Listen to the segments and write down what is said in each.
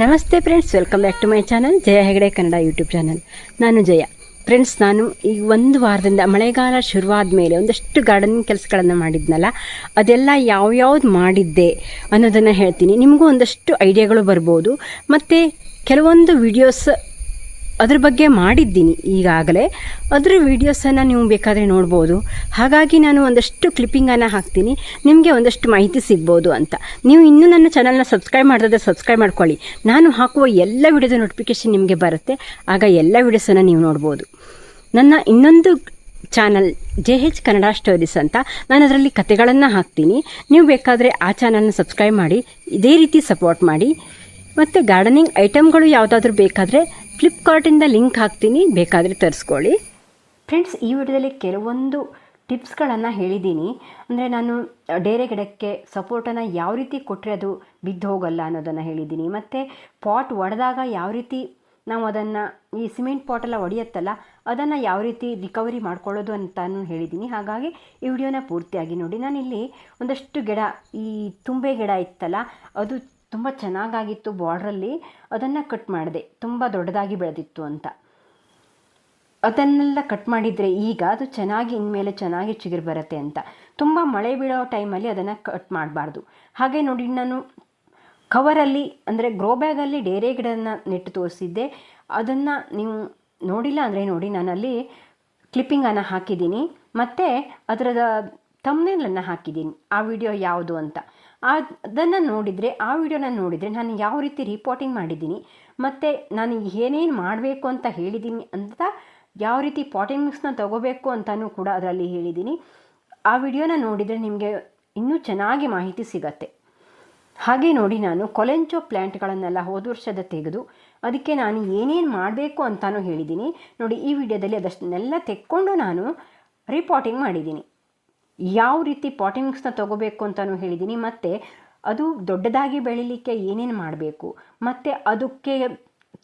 ನಮಸ್ತೆ friends welcome back to my channel Jaya Hegde Kannada YouTube channel ನಾನು Jaya. Friends ನಾನು ಈ ಒಂದು ವಾರದಿಂದ ಮಳೆಗಾಲ ಶುರುವಾದ ಮೇಲೆ ಒಂದಷ್ಟು ಗಾರ್ಡನಿಂಗ್ ಕೆಲಸಗಳನ್ನು ಮಾಡಿದ್ನಲ್ಲ, ಅದೆಲ್ಲ ಯಾವ್ಯಾವ್ದು ಮಾಡಿದ್ದೆ ಅನ್ನೋದನ್ನು ಹೇಳ್ತೀನಿ. ನಿಮಗೂ ಒಂದಷ್ಟು ಐಡಿಯಾಗಳು ಬರ್ಬೋದು. ಮತ್ತು ಕೆಲವೊಂದು ವಿಡಿಯೋಸ್ ಅದ್ರ ಬಗ್ಗೆ ಮಾಡಿದ್ದೀನಿ ಈಗಾಗಲೇ. ಅದ್ರ ವೀಡಿಯೋಸನ್ನು ನೀವು ಬೇಕಾದರೆ ನೋಡ್ಬೋದು. ಹಾಗಾಗಿ ನಾನು ಒಂದಷ್ಟು ಕ್ಲಿಪ್ಪಿಂಗನ್ನು ಹಾಕ್ತೀನಿ. ನಿಮಗೆ ಒಂದಷ್ಟು ಮಾಹಿತಿ ಸಿಗ್ಬೋದು ಅಂತ. ನೀವು ಇನ್ನೂ ನನ್ನ ಚಾನಲ್ನ ಸಬ್ಸ್ಕ್ರೈಬ್ ಮಾಡಿದ್ರೆ ಸಬ್ಸ್ಕ್ರೈಬ್ ಮಾಡ್ಕೊಳ್ಳಿ. ನಾನು ಹಾಕುವ ಎಲ್ಲ ವಿಡಿಯೋದ ನೋಟಿಫಿಕೇಷನ್ ನಿಮಗೆ ಬರುತ್ತೆ. ಆಗ ಎಲ್ಲ ವೀಡಿಯೋಸನ್ನು ನೀವು ನೋಡ್ಬೋದು. ನನ್ನ ಇನ್ನೊಂದು channel J H Kannada stories ಅಂತ. ನಾನು ಅದರಲ್ಲಿ ಕತೆಗಳನ್ನು ಹಾಕ್ತೀನಿ. ನೀವು ಬೇಕಾದರೆ ಆ ಚಾನಲ್ನ ಸಬ್ಸ್ಕ್ರೈಬ್ ಮಾಡಿ, ಇದೇ ರೀತಿ ಸಪೋರ್ಟ್ ಮಾಡಿ. ಮತ್ತು ಗಾರ್ಡನಿಂಗ್ ಐಟಮ್ಗಳು ಯಾವುದಾದ್ರೂ ಬೇಕಾದರೆ ಫ್ಲಿಪ್ಕಾರ್ಟಿಂದ ಲಿಂಕ್ ಹಾಕ್ತೀನಿ. ಬೇಕಾದರೆ ತರಿಸ್ಕೊಳ್ಳಿ. ಫ್ರೆಂಡ್ಸ್ ಈ ವಿಡಿಯೋದಲ್ಲಿ ಕೆಲವೊಂದು ಟಿಪ್ಸ್ಗಳನ್ನು ಹೇಳಿದ್ದೀನಿ. ಅಂದರೆ ನಾನು ಡೇರೆ ಗಿಡಕ್ಕೆ ಸಪೋರ್ಟನ್ನು ಯಾವ ರೀತಿ ಕೊಟ್ಟರೆ ಅದು ಬಿದ್ದು ಹೋಗಲ್ಲ ಅನ್ನೋದನ್ನು ಹೇಳಿದ್ದೀನಿ. ಮತ್ತು ಪಾಟ್ ಒಡೆದಾಗ ಯಾವ ರೀತಿ ನಾವು ಅದನ್ನು, ಈ ಸಿಮೆಂಟ್ ಪಾಟೆಲ್ಲ ಒಡೆಯುತ್ತಲ್ಲ, ಅದನ್ನು ಯಾವ ರೀತಿ ರಿಕವರಿ ಮಾಡ್ಕೊಳ್ಳೋದು ಅಂತಲೂ ಹೇಳಿದ್ದೀನಿ. ಹಾಗಾಗಿ ಈ ವಿಡಿಯೋನ ಪೂರ್ತಿಯಾಗಿ ನೋಡಿ. ನಾನಿಲ್ಲಿ ಒಂದಷ್ಟು ಗಿಡ, ಈ ತುಂಬೆ ಗಿಡ ಇತ್ತಲ್ಲ, ಅದು ತುಂಬ ಚೆನ್ನಾಗಾಗಿತ್ತು ಬಾರ್ಡ್ರಲ್ಲಿ. ಅದನ್ನು ಕಟ್ ಮಾಡಿದೆ. ತುಂಬ ದೊಡ್ಡದಾಗಿ ಬೆಳೆದಿತ್ತು ಅಂತ. ಅದನ್ನೆಲ್ಲ ಕಟ್ ಮಾಡಿದರೆ ಈಗ ಅದು ಚೆನ್ನಾಗಿ ಇನ್ಮೇಲೆ ಚೆನ್ನಾಗಿ ಚಿಗುರು ಬರುತ್ತೆ ಅಂತ. ತುಂಬ ಮಳೆ ಬೀಳೋ ಟೈಮಲ್ಲಿ ಅದನ್ನು ಕಟ್ ಮಾಡಬಾರ್ದು. ಹಾಗೆ ನೋಡಿ ನಾನು ಕವರಲ್ಲಿ ಅಂದರೆ ಗ್ರೋ ಬ್ಯಾಗಲ್ಲಿ ಡೇರೆ ಗಿಡನ ನೆಟ್ಟು ತೋರಿಸಿದ್ದೆ. ಅದನ್ನು ನೀವು ನೋಡಿಲ್ಲ ಅಂದರೆ ನೋಡಿ, ನಾನಲ್ಲಿ ಕ್ಲಿಪ್ಪಿಂಗನ್ನು ಹಾಕಿದ್ದೀನಿ. ಮತ್ತು ಅದರದ ತಮ್ನೇಲನ್ನು ಹಾಕಿದ್ದೀನಿ. ಆ ವಿಡಿಯೋ ಯಾವುದು ಅಂತ. ಅದನ್ನು ನೋಡಿದರೆ, ಆ ವಿಡಿಯೋನ ನೋಡಿದರೆ ನಾನು ಯಾವ ರೀತಿ ರಿಪೋರ್ಟಿಂಗ್ ಮಾಡಿದ್ದೀನಿ, ಮತ್ತು ನಾನು ಏನೇನು ಮಾಡಬೇಕು ಅಂತ ಹೇಳಿದ್ದೀನಿ ಅಂತ ಯಾವ ರೀತಿ ಪಾಟಿಂಗ್ಸ್ನ ತಗೋಬೇಕು ಅಂತಲೂ ಕೂಡ ಅದರಲ್ಲಿ ಹೇಳಿದ್ದೀನಿ. ಆ ವಿಡಿಯೋನ ನೋಡಿದರೆ ನಿಮಗೆ ಇನ್ನೂ ಚೆನ್ನಾಗಿ ಮಾಹಿತಿ ಸಿಗತ್ತೆ. ಹಾಗೆ ನೋಡಿ ನಾನು ಕೊಲೆಂಚೋ ಪ್ಲ್ಯಾಂಟ್ಗಳನ್ನೆಲ್ಲ ಹೋದ ವರ್ಷದ ತೆಗೆದು, ಅದಕ್ಕೆ ನಾನು ಏನೇನು ಮಾಡಬೇಕು ಅಂತಲೂ ಹೇಳಿದ್ದೀನಿ. ನೋಡಿ, ಈ ವಿಡಿಯೋದಲ್ಲಿ ಅದಷ್ಟನ್ನೆಲ್ಲ ತೆಕ್ಕೊಂಡು ನಾನು ರಿಪೋರ್ಟಿಂಗ್ ಮಾಡಿದ್ದೀನಿ. ಯಾವ ರೀತಿ ಪಾಟಿಂಗ್ಸ್ನ ತಗೋಬೇಕು ಅಂತಲೂ ಹೇಳಿದ್ದೀನಿ ಮತ್ತು ಅದು ದೊಡ್ಡದಾಗಿ ಬೆಳೀಲಿಕ್ಕೆ ಏನೇನು ಮಾಡಬೇಕು? ಮತ್ತು ಅದಕ್ಕೆ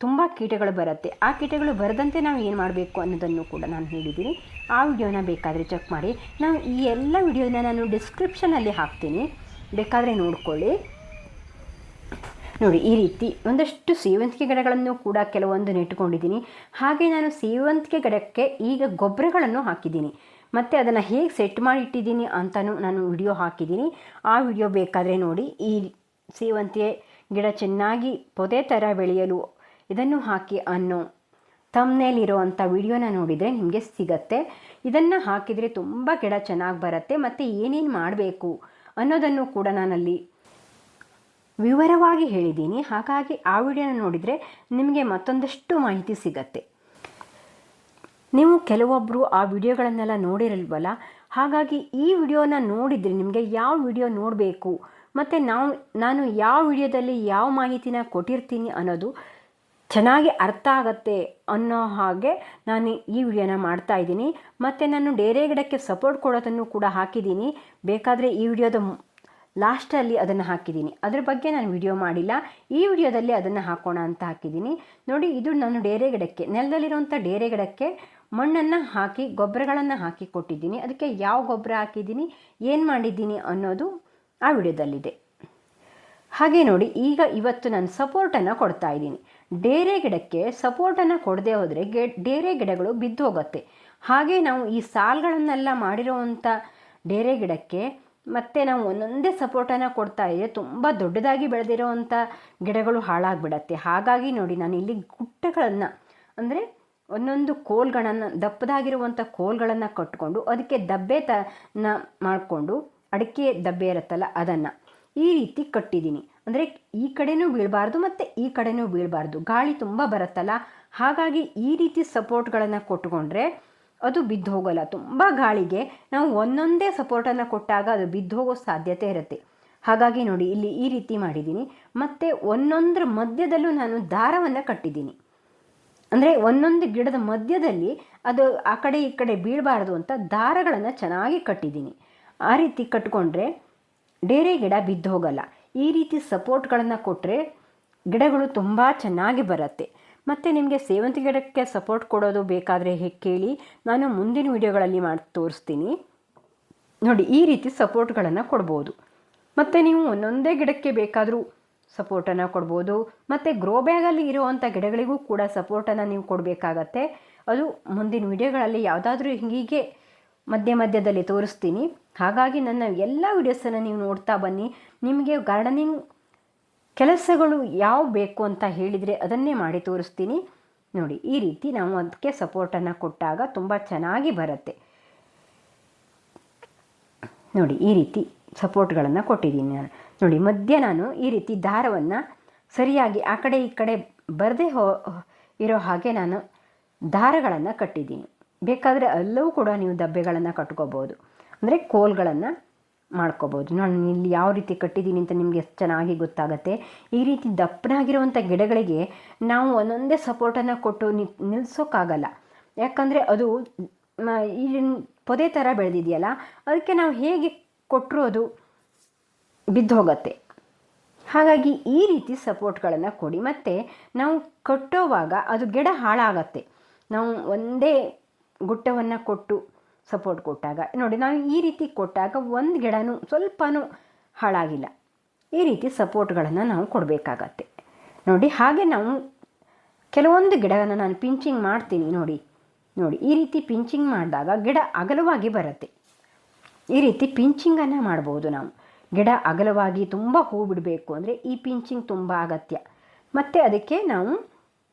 ತುಂಬ ಕೀಟಗಳು ಬರುತ್ತೆ. ಆ ಕೀಟಗಳು ಬರದಂತೆ ನಾವು ಏನು ಮಾಡಬೇಕು ಅನ್ನೋದನ್ನು ಕೂಡ ನಾನು ಹೇಳಿದ್ದೀನಿ ಆ ವಿಡಿಯೋನ ಬೇಕಾದರೆ ಚೆಕ್ ಮಾಡಿ. ನಾವು ಈ ಎಲ್ಲ ವಿಡಿಯೋನ ನಾನು ಡಿಸ್ಕ್ರಿಪ್ಷನಲ್ಲಿ ಹಾಕ್ತೀನಿ. ಬೇಕಾದರೆ ನೋಡ್ಕೊಳ್ಳಿ. ನೋಡಿ, ಈ ರೀತಿ ಒಂದಷ್ಟು ಸೇವಂತಿಗೆ ಗಿಡಗಳನ್ನು ಕೂಡ ಕೆಲವೊಂದು ನೆಟ್ಟುಕೊಂಡಿದ್ದೀನಿ ಹಾಗೆ ನಾನು ಸೇವಂತಿಗೆ ಗಿಡಕ್ಕೆ ಈಗ ಗೊಬ್ಬರಗಳನ್ನು ಹಾಕಿದ್ದೀನಿ ಮತ್ತು ಅದನ್ನು ಹೇಗೆ ಸೆಟ್ ಮಾಡಿ ಇಟ್ಟಿದ್ದೀನಿ ಅಂತಲೂ ನಾನು ವಿಡಿಯೋ ಹಾಕಿದ್ದೀನಿ. ಆ ವಿಡಿಯೋ ಬೇಕಾದರೆ ನೋಡಿ, ಈ ಸೇವಂತಿಗೆ ಗಿಡ ಚೆನ್ನಾಗಿ ಪೊದೆ ಥರ ಬೆಳೆಯಲು ಇದನ್ನು ಹಾಕಿ ಅನ್ನೋ ತಮ್ಮನೇಲಿರುವಂಥ ವಿಡಿಯೋನ ನೋಡಿದರೆ ನಿಮಗೆ ಸಿಗತ್ತೆ. ಇದನ್ನು ಹಾಕಿದರೆ ತುಂಬ ಗಿಡ ಚೆನ್ನಾಗಿ ಬರುತ್ತೆ, ಮತ್ತು ಏನೇನು ಮಾಡಬೇಕು ಅನ್ನೋದನ್ನು ಕೂಡ ನಾನಲ್ಲಿ ವಿವರವಾಗಿ ಹೇಳಿದ್ದೀನಿ. ಹಾಗಾಗಿ ಆ ವಿಡಿಯೋನ ನೋಡಿದರೆ ನಿಮಗೆ ಮತ್ತೊಂದಷ್ಟು ಮಾಹಿತಿ ಸಿಗತ್ತೆ. ನೀವು ಕೆಲವೊಬ್ಬರು ಆ ವಿಡಿಯೋಗಳನ್ನೆಲ್ಲ ನೋಡಿರಲ್ವಲ್ಲ? ಹಾಗಾಗಿ ಈ ವಿಡಿಯೋನ ನೋಡಿದರೆ ನಿಮಗೆ ಯಾವ ವಿಡಿಯೋ ನೋಡಬೇಕು? ಮತ್ತು ನಾವು, ನಾನು ಯಾವ ವಿಡಿಯೋದಲ್ಲಿ ಯಾವ ಮಾಹಿತಿನ ಕೊಟ್ಟಿರ್ತೀನಿ ಅನ್ನೋದು ಚೆನ್ನಾಗಿ ಅರ್ಥ ಆಗತ್ತೆ ಅನ್ನೋ ಹಾಗೆ ನಾನು ಈ ವಿಡಿಯೋನ ಮಾಡ್ತಾ ಇದ್ದೀನಿ. ಮತ್ತು ನಾನು ಡೇರೆ ಗಿಡಕ್ಕೆ ಸಪೋರ್ಟ್ ಕೊಡೋದನ್ನು ಕೂಡ ಹಾಕಿದ್ದೀನಿ. ಬೇಕಾದರೆ ಈ ವಿಡಿಯೋದ ಲಾಸ್ಟಲ್ಲಿ ಅದನ್ನು ಹಾಕಿದ್ದೀನಿ. ಅದ್ರ ಬಗ್ಗೆ ನಾನು ವಿಡಿಯೋ ಮಾಡಿಲ್ಲ. ಈ ವಿಡಿಯೋದಲ್ಲಿ ಅದನ್ನು ಹಾಕೋಣ ಅಂತ ಹಾಕಿದ್ದೀನಿ. ನೋಡಿ, ಇದು ನಾನು ಡೇರೆ ಗಿಡಕ್ಕೆ, ನೆಲದಲ್ಲಿರುವಂಥ ಡೇರೆ ಗಿಡಕ್ಕೆ ಮಣ್ಣನ್ನು ಹಾಕಿ, ಗೊಬ್ಬರಗಳನ್ನು ಹಾಕಿ ಕೊಟ್ಟಿದ್ದೀನಿ. ಅದಕ್ಕೆ ಯಾವ ಗೊಬ್ಬರ ಹಾಕಿದ್ದೀನಿ, ಏನು ಮಾಡಿದ್ದೀನಿ ಅನ್ನೋದು ಆ ವಿಡಿಯೋದಲ್ಲಿದೆ. ಹಾಗೆ ನೋಡಿ, ಈಗ ಇವತ್ತು ನಾನು ಸಪೋರ್ಟನ್ನು ಕೊಡ್ತಾ ಇದ್ದೀನಿ. ಡೇರೆ ಗಿಡಕ್ಕೆ ಸಪೋರ್ಟನ್ನು ಕೊಡದೆ ಹೋದರೆ ಗೆ, ಡೇರೆ ಗಿಡಗಳು ಬಿದ್ದು ಹೋಗುತ್ತೆ. ಹಾಗೆ ನಾವು ಈ ಸಾಲ್ಗಳನ್ನೆಲ್ಲ ಮಾಡಿರೋವಂಥ ಡೇರೆ ಗಿಡಕ್ಕೆ ಮತ್ತು ನಾವು ಒಂದೊಂದೇ ಸಪೋರ್ಟನ್ನು ಕೊಡ್ತಾ ಇದ್ದರೆ ತುಂಬ ದೊಡ್ಡದಾಗಿ ಬೆಳೆದಿರೋವಂಥ ಗಿಡಗಳು ಹಾಳಾಗಿಬಿಡತ್ತೆ. ಹಾಗಾಗಿ ನೋಡಿ ನಾನು ಇಲ್ಲಿ ಗುಟ್ಟಗಳನ್ನು ಅಂದರೆ ಒಂದೊಂದು ಕೋಲ್ಗಳನ್ನು ದಪ್ಪದಾಗಿರುವಂಥ ಕೋಲ್ಗಳನ್ನು ಕಟ್ಕೊಂಡು ಅದಕ್ಕೆ ದಬ್ಬೆ ತನ ಮಾಡಿಕೊಂಡು ಅಡಿಕೆ ದಬ್ಬೆ ಇರುತ್ತಲ್ಲ ಅದನ್ನು ಈ ರೀತಿ ಕಟ್ಟಿದ್ದೀನಿ. ಅಂದರೆ ಈ ಕಡೆನೂ ಬೀಳಬಾರ್ದು ಮತ್ತು ಈ ಕಡೆನೂ ಬೀಳಬಾರ್ದು. ಗಾಳಿ ತುಂಬ ಬರುತ್ತಲ್ಲ. ಹಾಗಾಗಿ ಈ ರೀತಿ ಸಪೋರ್ಟ್ಗಳನ್ನು ಕೊಟ್ಕೊಂಡ್ರೆ ಅದು ಬಿದ್ದು ಹೋಗೋಲ್ಲ. ತುಂಬ ಗಾಳಿಗೆ ನಾವು ಒಂದೊಂದೇ ಸಪೋರ್ಟನ್ನು ಕೊಟ್ಟಾಗ ಅದು ಬಿದ್ದು ಹೋಗೋ ಸಾಧ್ಯತೆ ಇರುತ್ತೆ. ಹಾಗಾಗಿ ನೋಡಿ, ಇಲ್ಲಿ ಈ ರೀತಿ ಮಾಡಿದ್ದೀನಿ. ಮತ್ತು ಒಂದೊಂದರ ಮಧ್ಯದಲ್ಲೂ ನಾನು ದಾರವನ್ನು ಕಟ್ಟಿದ್ದೀನಿ. ಅಂದರೆ ಒಂದೊಂದು ಗಿಡದ ಮಧ್ಯದಲ್ಲಿ ಅದು ಆ ಕಡೆ ಈ ಕಡೆ ಬೀಳಬಾರ್ದು ಅಂತ ದಾರಗಳನ್ನು ಚೆನ್ನಾಗಿ ಕಟ್ಟಿದ್ದೀನಿ. ಆ ರೀತಿ ಕಟ್ಕೊಂಡ್ರೆ ಡೇರೆ ಗಿಡ ಬಿದ್ದು ಹೋಗಲ್ಲ. ಈ ರೀತಿ ಸಪೋರ್ಟ್ಗಳನ್ನು ಕೊಟ್ಟರೆ ಗಿಡಗಳು ತುಂಬ ಚೆನ್ನಾಗಿ ಬರುತ್ತೆ. ಮತ್ತು ನಿಮಗೆ ಸೇವಂತಿ ಗಿಡಕ್ಕೆ ಸಪೋರ್ಟ್ ಕೊಡೋದು ಬೇಕಾದರೆ ಹೇಗೆ ಕೇಳಿ ನಾನು ಮುಂದಿನ ವಿಡಿಯೋಗಳಲ್ಲಿ ಮಾಡಿ ತೋರಿಸ್ತೀನಿ. ನೋಡಿ, ಈ ರೀತಿ ಸಪೋರ್ಟ್ಗಳನ್ನು ಕೊಡ್ಬೋದು. ಮತ್ತು ನೀವು ಒಂದೊಂದೇ ಗಿಡಕ್ಕೆ ಬೇಕಾದರೂ ಸಪೋರ್ಟನ್ನು ಕೊಡ್ಬೋದು. ಮತ್ತು ಗ್ರೋ ಬ್ಯಾಗಲ್ಲಿ ಇರುವಂಥ ಗಿಡಗಳಿಗೂ ಕೂಡ ಸಪೋರ್ಟನ್ನು ನೀವು ಕೊಡಬೇಕಾಗತ್ತೆ. ಅದು ಮುಂದಿನ ವಿಡಿಯೋಗಳಲ್ಲಿ ಯಾವುದಾದ್ರೂ ಹೀಗೆ ಮಧ್ಯ ಮಧ್ಯದಲ್ಲಿ ತೋರಿಸ್ತೀನಿ. ಹಾಗಾಗಿ ನನ್ನ ಎಲ್ಲ ವಿಡಿಯೋಸನ್ನು ನೀವು ನೋಡ್ತಾ ಬನ್ನಿ. ನಿಮಗೆ ಗಾರ್ಡನಿಂಗ್ ಕೆಲಸಗಳು ಯಾವ ಬೇಕು ಅಂತ ಹೇಳಿದರೆ ಅದನ್ನೇ ಮಾಡಿ ತೋರಿಸ್ತೀನಿ. ನೋಡಿ, ಈ ರೀತಿ ನಾವು ಅದಕ್ಕೆ ಸಪೋರ್ಟನ್ನು ಕೊಟ್ಟಾಗ ತುಂಬ ಚೆನ್ನಾಗಿ ಬರುತ್ತೆ. ನೋಡಿ, ಈ ರೀತಿ ಸಪೋರ್ಟ್ಗಳನ್ನು ಕೊಟ್ಟಿದ್ದೀನಿ ನಾನು. ನೋಡಿ, ಮಧ್ಯ ನಾನು ಈ ರೀತಿ ದಾರವನ್ನು ಸರಿಯಾಗಿ ಆ ಕಡೆ ಈ ಕಡೆ ಬರದೇ ಹೋ, ಇರೋ ಹಾಗೆ ನಾನು ದಾರಗಳನ್ನು ಕಟ್ಟಿದ್ದೀನಿ. ಬೇಕಾದರೆ ಅಲ್ಲವೂ ಕೂಡ ನೀವು ದಬ್ಬೆಗಳನ್ನು ಕಟ್ಕೋಬೋದು. ಅಂದರೆ ಕೋಲ್ಗಳನ್ನು ಮಾಡ್ಕೋಬೋದು. ನಾನು ಇಲ್ಲಿ ಯಾವ ರೀತಿ ಕಟ್ಟಿದ್ದೀನಿ ಅಂತ ನಿಮಗೆ ಎಷ್ಟು ಚೆನ್ನಾಗಿ ಗೊತ್ತಾಗುತ್ತೆ. ಈ ರೀತಿ ದಪ್ಪನಾಗಿರುವಂಥ ಗಿಡಗಳಿಗೆ ನಾವು ಒಂದೊಂದೇ ಸಪೋರ್ಟನ್ನು ಕೊಟ್ಟು ನಿ ನಿಲ್ಲಿಸೋಕ್ಕಾಗಲ್ಲ ಯಾಕಂದರೆ ಅದು ಈ ಪೊದೆ ಥರ ಬೆಳೆದಿದೆಯಲ್ಲ, ಅದಕ್ಕೆ ನಾವು ಹೇಗೆ ಕೊಟ್ಟರು ಅದು ಬಿದ್ದು ಹೋಗುತ್ತೆ ಹಾಗಾಗಿ ಈ ರೀತಿ ಸಪೋರ್ಟ್ಗಳನ್ನು ಕೊಡಿ. ಮತ್ತು ನಾವು ಕಟ್ಟೋವಾಗ ಅದು ಗಿಡ ಹಾಳಾಗತ್ತೆ. ನಾವು ಒಂದೇ ಗುಟ್ಟವನ್ನು ಕೊಟ್ಟು ಸಪೋರ್ಟ್ ಕೊಟ್ಟಾಗ. ನೋಡಿ ನಾವು ಈ ರೀತಿ ಕೊಟ್ಟಾಗ ಒಂದು ಗಿಡನೂ ಸ್ವಲ್ಪನೂ ಹಾಳಾಗಿಲ್ಲ. ಈ ರೀತಿ ಸಪೋರ್ಟ್ಗಳನ್ನು ನಾವು ಕೊಡಬೇಕಾಗತ್ತೆ. ನೋಡಿ, ಹಾಗೆ ನಾವು ಕೆಲವೊಂದು ಗಿಡವನ್ನು ನಾನು ಪಿಂಚಿಂಗ್ ಮಾಡ್ತೀನಿ ನೋಡಿ. ನೋಡಿ, ಈ ರೀತಿ ಪಿಂಚಿಂಗ್ ಮಾಡಿದಾಗ ಗಿಡ ಅಗಲವಾಗಿ ಬರುತ್ತೆ. ಈ ರೀತಿ ಪಿಂಚಿಂಗನ್ನು ಮಾಡ್ಬೋದು ನಾವು. ಗಿಡ ಅಗಲವಾಗಿ ತುಂಬ ಹೂ ಬಿಡಬೇಕು ಅಂದರೆ ಈ ಪಿಂಚಿಂಗ್ ತುಂಬ ಅಗತ್ಯ. ಮತ್ತು ಅದಕ್ಕೆ ನಾವು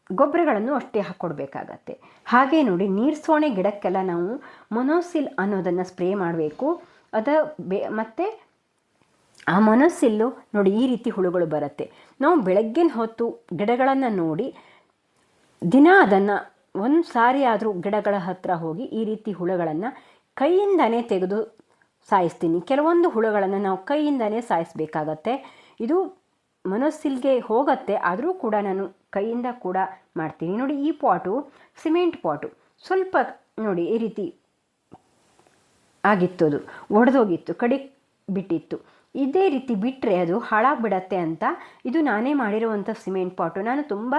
ಗೊಬ್ಬರಗಳನ್ನು ಅಷ್ಟೇ ಹಾಕ್ಕೊಡ್ಬೇಕಾಗತ್ತೆ ಹಾಗೆ ನೋಡಿ ನೀರ್ಸೋಣೆ ಗಿಡಕ್ಕೆಲ್ಲ ನಾವು ಮೊನೋಸಿಲ್ ಅನ್ನೋದನ್ನು ಸ್ಪ್ರೇ ಮಾಡಬೇಕು. ಅದ ಬೆ, ಮತ್ತು ಆ ಮೊನೋಸಿಲ್ಲು ನೋಡಿ ಈ ರೀತಿ ಹುಳುಗಳು ಬರುತ್ತೆ. ನಾವು ಬೆಳಗ್ಗಿನ ಹೊತ್ತು ಗಿಡಗಳನ್ನು ನೋಡಿ, ದಿನ ಅದನ್ನು ಒಂದು ಸಾರಿ ಆದರೂ ಗಿಡಗಳ ಹತ್ತಿರ ಹೋಗಿ ಈ ರೀತಿ ಹುಳುಗಳನ್ನು ಕೈಯಿಂದನೇ ತೆಗೆದು ಸಾಯಿಸ್ತೀನಿ. ಕೆಲವೊಂದು ಹುಳುಗಳನ್ನು ನಾವು ಕೈಯಿಂದನೇ ಸಾಯಿಸಬೇಕಾಗತ್ತೆ. ಇದು ಮನಸ್ಸಿಲ್ಗೆ ಹೋಗತ್ತೆ, ಆದರೂ ಕೂಡ ನಾನು ಕೈಯಿಂದ ಕೂಡ ಮಾಡ್ತೀನಿ. ನೋಡಿ, ಈ ಪಾಟು, ಸಿಮೆಂಟ್ ಪಾಟು, ಸ್ವಲ್ಪ ನೋಡಿ, ಈ ರೀತಿ ಆಗಿತ್ತು ಅದು ಒಡೆದೋಗಿತ್ತು, ಕಡಿ ಬಿಟ್ಟಿತ್ತು. ಇದೇ ರೀತಿ ಬಿಟ್ಟರೆ ಅದು ಹಾಳಾಗ್ಬಿಡತ್ತೆ ಅಂತ ಇದು ನಾನೇ ಮಾಡಿರುವಂಥ ಸಿಮೆಂಟ್ ಪಾಟು. ನಾನು ತುಂಬ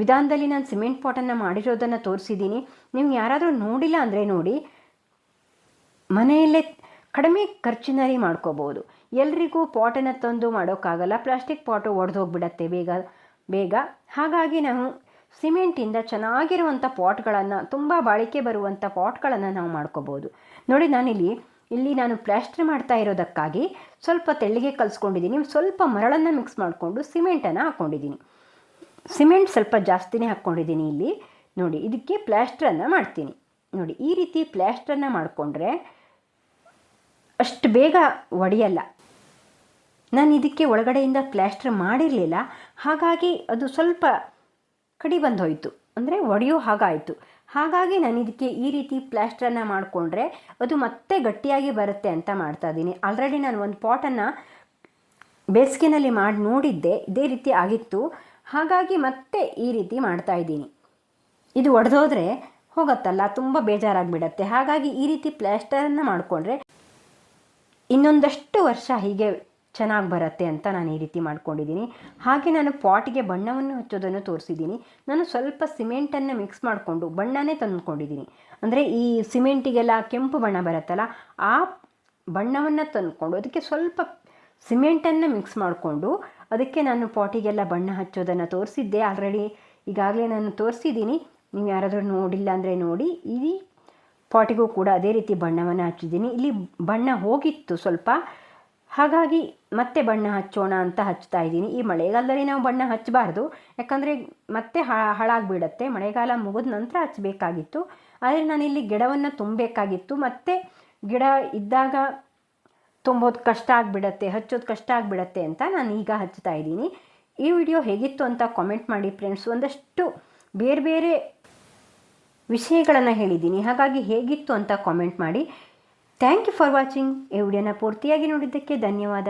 ವಿಧಾನದಲ್ಲಿ ನಾನು ಸಿಮೆಂಟ್ ಪಾಟನ್ನು ಮಾಡಿರೋದನ್ನು ತೋರಿಸಿದ್ದೀನಿ. ನೀವು ಯಾರಾದರೂ ನೋಡಿಲ್ಲ ಅಂದರೆ ನೋಡಿ, ಮನೆಯಲ್ಲೇ ಕಡಿಮೆ ಖರ್ಚಿನಲ್ಲಿ ಮಾಡ್ಕೋಬೋದು. ಎಲ್ರಿಗೂ ಪಾಟನ್ನು ತಂದು ಮಾಡೋಕ್ಕಾಗಲ್ಲ. ಪ್ಲಾಸ್ಟಿಕ್ ಪಾಟು ಒಡೆದೋಗ್ಬಿಡತ್ತೆ ಬೇಗ. ಬೇಗ. ಹಾಗಾಗಿ ನಾವು ಸಿಮೆಂಟಿಂದ ಚೆನ್ನಾಗಿರುವಂಥ ಪಾಟ್ಗಳನ್ನು, ತುಂಬ ಬಾಳಿಕೆ ಬರುವಂಥ ಪಾಟ್ಗಳನ್ನು ನಾವು ಮಾಡ್ಕೋಬೋದು. ನೋಡಿ ನಾನಿಲ್ಲಿ, ಇಲ್ಲಿ ನಾನು ಪ್ಲಾಸ್ಟರ್ ಮಾಡ್ತಾ ಇರೋದಕ್ಕಾಗಿ ಸ್ವಲ್ಪ ತೆಳ್ಳಿಗೆ ಕಲಿಸ್ಕೊಂಡಿದ್ದೀನಿ. ಸ್ವಲ್ಪ ಮರಳನ್ನು ಮಿಕ್ಸ್ ಮಾಡಿಕೊಂಡು ಸಿಮೆಂಟನ್ನು ಹಾಕ್ಕೊಂಡಿದ್ದೀನಿ ಸಿಮೆಂಟ್ ಸ್ವಲ್ಪ ಜಾಸ್ತಿನೇ ಹಾಕ್ಕೊಂಡಿದ್ದೀನಿ ಇಲ್ಲಿ. ನೋಡಿ, ಇದಕ್ಕೆ ಪ್ಲ್ಯಾಸ್ಟ್ರನ್ನು ಮಾಡ್ತೀನಿ. ನೋಡಿ, ಈ ರೀತಿ ಪ್ಲ್ಯಾಸ್ಟ್ರನ್ನು ಮಾಡಿಕೊಂಡ್ರೆ ಅಷ್ಟು ಬೇಗ ಒಡೆಯಲ್ಲ. ನಾನು ಇದಕ್ಕೆ ಒಳಗಡೆಯಿಂದ ಪ್ಲ್ಯಾಸ್ಟರ್ ಮಾಡಿರಲಿಲ್ಲ. ಹಾಗಾಗಿ ಅದು ಸ್ವಲ್ಪ ಕಡಿ ಬಂದು ಹೋಯಿತು ಅಂದರೆ ಒಡೆಯೋ ಹಾಗಾಯಿತು. ಹಾಗಾಗಿ ನಾನು ಇದಕ್ಕೆ ಈ ರೀತಿ ಪ್ಲ್ಯಾಸ್ಟ್ರನ್ನು ಮಾಡಿಕೊಂಡ್ರೆ ಅದು ಮತ್ತೆ ಗಟ್ಟಿಯಾಗಿ ಬರುತ್ತೆ ಅಂತ ಮಾಡ್ತಾ ಇದ್ದೀನಿ. ಆಲ್ರೆಡಿ ನಾನು ಒಂದು ಪಾಟನ್ನು ಬೇಸಿಗೆನಲ್ಲಿ ಮಾಡಿ ನೋಡಿದ್ದೆ. ಇದೇ ರೀತಿ ಆಗಿತ್ತು. ಹಾಗಾಗಿ ಮತ್ತೆ ಈ ರೀತಿ ಮಾಡ್ತಾ ಇದ್ದೀನಿ. ಇದು ಒಡೆದೋದ್ರೆ ಹೋಗತ್ತಲ್ಲ, ತುಂಬ ಬೇಜಾರಾಗಿಬಿಡತ್ತೆ. ಹಾಗಾಗಿ ಈ ರೀತಿ ಪ್ಲ್ಯಾಸ್ಟರನ್ನು ಮಾಡಿಕೊಂಡ್ರೆ ಇನ್ನೊಂದಷ್ಟು ವರ್ಷ ಹೀಗೆ ಚೆನ್ನಾಗಿ ಬರುತ್ತೆ ಅಂತ ನಾನು ಈ ರೀತಿ ಮಾಡ್ಕೊಂಡಿದ್ದೀನಿ. ಹಾಗೆ ನಾನು ಪಾಟಿಗೆ ಬಣ್ಣವನ್ನು ಹಚ್ಚೋದನ್ನು ತೋರಿಸಿದ್ದೀನಿ. ನಾನು ಸ್ವಲ್ಪ ಸಿಮೆಂಟನ್ನು ಮಿಕ್ಸ್ ಮಾಡಿಕೊಂಡು ಬಣ್ಣನೇ ತಂದುಕೊಂಡಿದ್ದೀನಿ. ಅಂದರೆ ಈ ಸಿಮೆಂಟಿಗೆಲ್ಲ ಕೆಂಪು ಬಣ್ಣ ಬರುತ್ತಲ್ಲ, ಆ ಬಣ್ಣವನ್ನು ತಂದುಕೊಂಡು ಅದಕ್ಕೆ ಸ್ವಲ್ಪ ಸಿಮೆಂಟನ್ನು ಮಿಕ್ಸ್ ಮಾಡಿಕೊಂಡು ಅದಕ್ಕೆ ನಾನು ಪಾಟಿಗೆಲ್ಲ ಬಣ್ಣ ಹಚ್ಚೋದನ್ನು ತೋರಿಸಿದ್ದೆ. ಆಲ್ರೆಡಿ ಈಗಾಗಲೇ ನಾನು ತೋರಿಸಿದ್ದೀನಿ. ನೀವು ಯಾರಾದರೂ ನೋಡಿಲ್ಲ ಅಂದರೆ ನೋಡಿ. ಈ ಪಾಟಿಗೂ ಕೂಡ ಅದೇ ರೀತಿ ಬಣ್ಣವನ್ನು ಹಚ್ಚಿದ್ದೀನಿ. ಇಲ್ಲಿ ಬಣ್ಣ ಹೋಗಿತ್ತು ಸ್ವಲ್ಪ. ಹಾಗಾಗಿ ಮತ್ತೆ ಬಣ್ಣ ಹಚ್ಚೋಣ ಅಂತ ಹಚ್ತಾ ಇದ್ದೀನಿ. ಈ ಮಳೆಗಾಲದಲ್ಲಿ ನಾವು ಬಣ್ಣ ಹಚ್ಚಬಾರ್ದು. ಯಾಕಂದರೆ ಮತ್ತೆ ಹಾಳಾಗಿಬಿಡತ್ತೆ. ಮಳೆಗಾಲ ಮುಗಿದ ನಂತರ ಹಚ್ಚಬೇಕಾಗಿತ್ತು. ಆದರೆ ನಾನಿಲ್ಲಿ ಗಿಡವನ್ನು ತುಂಬಬೇಕಾಗಿತ್ತು. ಮತ್ತು ಗಿಡ ಇದ್ದಾಗ ತುಂಬೋದು ಕಷ್ಟ ಆಗಿಬಿಡತ್ತೆ, ಹಚ್ಚೋದು ಕಷ್ಟ ಆಗಿಬಿಡತ್ತೆ ಅಂತ ನಾನು ಈಗ ಹಚ್ತಾ ಇದ್ದೀನಿ. ಈ ವಿಡಿಯೋ ಹೇಗಿತ್ತು ಅಂತ ಕಾಮೆಂಟ್ ಮಾಡಿ ಫ್ರೆಂಡ್ಸ್ ಒಂದಷ್ಟು ಬೇರೆ ಬೇರೆ ವಿಷಯಗಳನ್ನು ಹೇಳಿದ್ದೀನಿ. ಹಾಗಾಗಿ ಹೇಗಿತ್ತು ಅಂತ ಕಾಮೆಂಟ್ ಮಾಡಿ. ಥ್ಯಾಂಕ್ ಯು ಫಾರ್ ವಾಚಿಂಗ್ ಈ ವಿಡಿಯೋನ ಪೂರ್ತಿಯಾಗಿ ನೋಡಿದ್ದಕ್ಕೆ ಧನ್ಯವಾದ